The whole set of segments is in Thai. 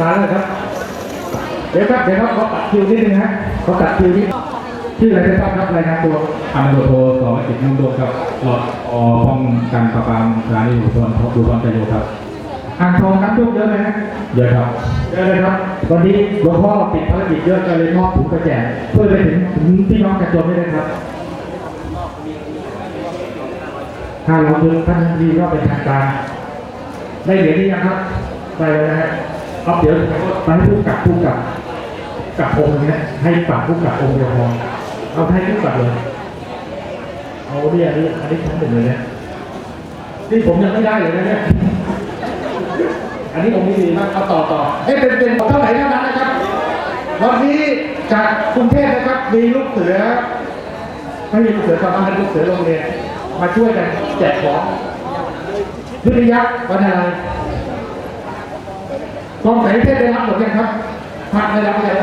มาแล้วครับ เดี๋ยวครับเดี๋ยวครับขอตัดคิวนิดนึงฮะขอตัดคิวนิดชื่ออะไรจะทราบครับรายงานตัวพันตำรวจโทสวัสดิ์นุ่มดวงครับรอดอป้องกันปราบปรามสถานีตำรวจภูธรใจโยครับอ่างทองน้ำท่วมเยอะไหมฮะเยอะครับเยอะเลยครับ วันนี้หลวงพ่อติดภารกิจเยอะก็เลยมอบถุงกระแจกเพื่อไปถึงถึงพี่น้องกระจนได้เลยครับถ้าเราดูท่านดีก็เป็นทางการได้เหรียญนี้ยังครับ ไปเลยนะฮะ เอาเดี๋ยวไปให้ผู้กับผู้กับกับองค์เนี้ยให้ฝากผู้กับองค์เดียวพอเอาให้ผู้กับเลยเอาเนี่ยอันนี้อันนี้ทั้งหมดเลยเนี่ยนี่ผมยังไม่ได้เลยนะเนี่ยอันนี้ผมมีดีมากเอาต่อต่อให้เป็นเป็นของเท่าไหร่เท่านั้นนะครับวันนี้จากกรุงเทพนะครับมีลูกเสือไม่มีลูกเสือชาวบ้านลูกเสือโรงเรียนมาช่วยกันแจกของวิทยักษ์วันอะไร กองแสงเทพได้รับหมดยังครับพักได้รับยัง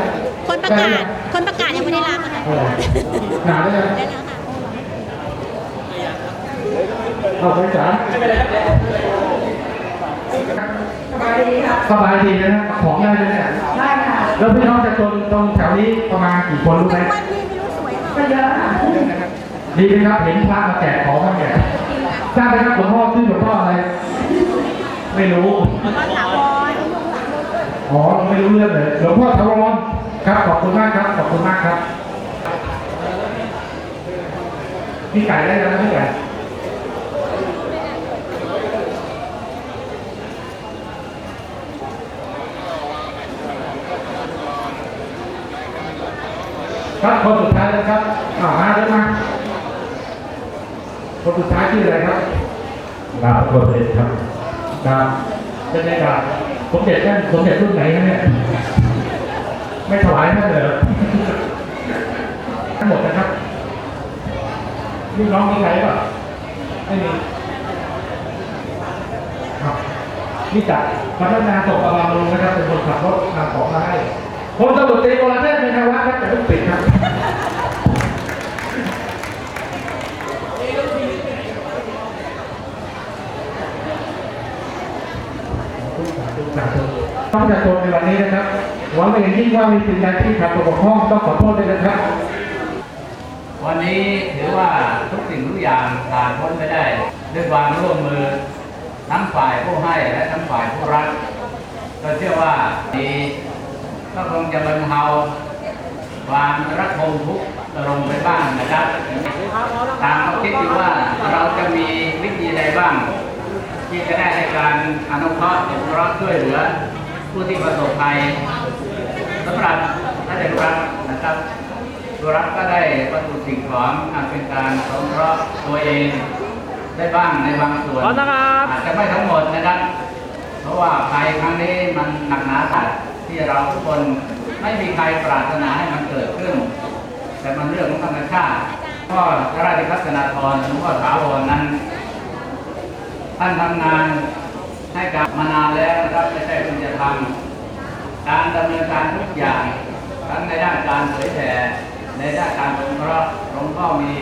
คนประกาศ คนประกาศยังไม่ได้รับอะค่ะอะไรหนาได้ยังได้แล้วค่ะเอาไปสามสบายดีค่ะสบายดีนะของได้เลยเนี่ยได้ค่ะแล้วพี่น้องจะจนตรงแถวนี้ประมาณกี่คนรู้ไหมวันนี้ไม่รู้สวยเปล่าก็เยอะค่ะดีไหมครับเห็นพระมาแจกของมาแจกทราบไหมครับหลวงพ่อชื่อหลวงพ่ออะไร ไม่รู้ก็ถาวรอ๋อ ไม่รู้เรื่องเลยหลวงพ่อทวรครับ ขอบคุณมากครับ ขอบคุณมากครับพี่ไก่ได้แล้วนะพี่ไก่ครับคนสุดท้ายแล้วครับอ่ามาแล้วมาคนสุดท้ายชื่ออะไรครับดาบตำรวจเอกครับครับเป็นไงครับ ผมเด็จท่านสมเด็ดรุ่นไหนนะเนี่ย ไม่ถวายท่านเลยทั้งหมดนะครับนี่น้องมีใครป่ะไม่มีครับนี่จัดพัฒนาส่งกำลังลงนะครับเป็นคนขับรถนำของมาให้คนตำรวจตรีวรเทพเป็นนาณะครับแต่ต้องปิดครับ ต้องจะชมในวันนี้นะครับหวังเป็นอย่างยิ่งว่ามีสิ่งใดที่ขัดตกบกพร่องต้องขอโทษด้วยนะครับ วันนี้ถือว่าทุกสิ่งทุกอย่างผ่านพ้นไปได้ ด้วยความร่วมมือทั้งฝ่ายผู้ให้และทั้งฝ่ายผู้รับก็เชื่อว่าดีก็คงจะบรรเทาความรักโทมทุกข์ลงไปบ้างนะครับตามควาคิดที่ว่าเราจะมีวิธีใดบ้าง ที่จะได้ในการอนุเคราะห์สงเคราะห์ช่วยเหลือ ผู้ที่ประสบภัยสำหรับท่านเด็กรัฐนะครับตัวรัฐก็ได้วัตถุสิ่งของอันเป็นการสงเคราะห์ตัวเองได้บ้างในบางส่วนอาจจะไม่ทั้งหมดนะครับ เพราะว่าภัยครั้งนี้มันหนักหนาสัตว์ที่เราทุกคนไม่มีใครปรารถนาให้มันเกิดขึ้น แต่มันเรื่องของธรรมชาติก็พระราชพัฒนาธรหลวงพ่อถาวรนั้น ท่านทำงานให้กับมานานแล้วนะครับไม่ใช่เพิ่งจะทำการดำเนินการทุกอย่างทั้งในด้านการเผยแผ่ในด้านการสงเคราะห์หลวงพ่อมี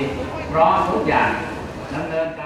พร้อมทุกอย่างดำเนินการ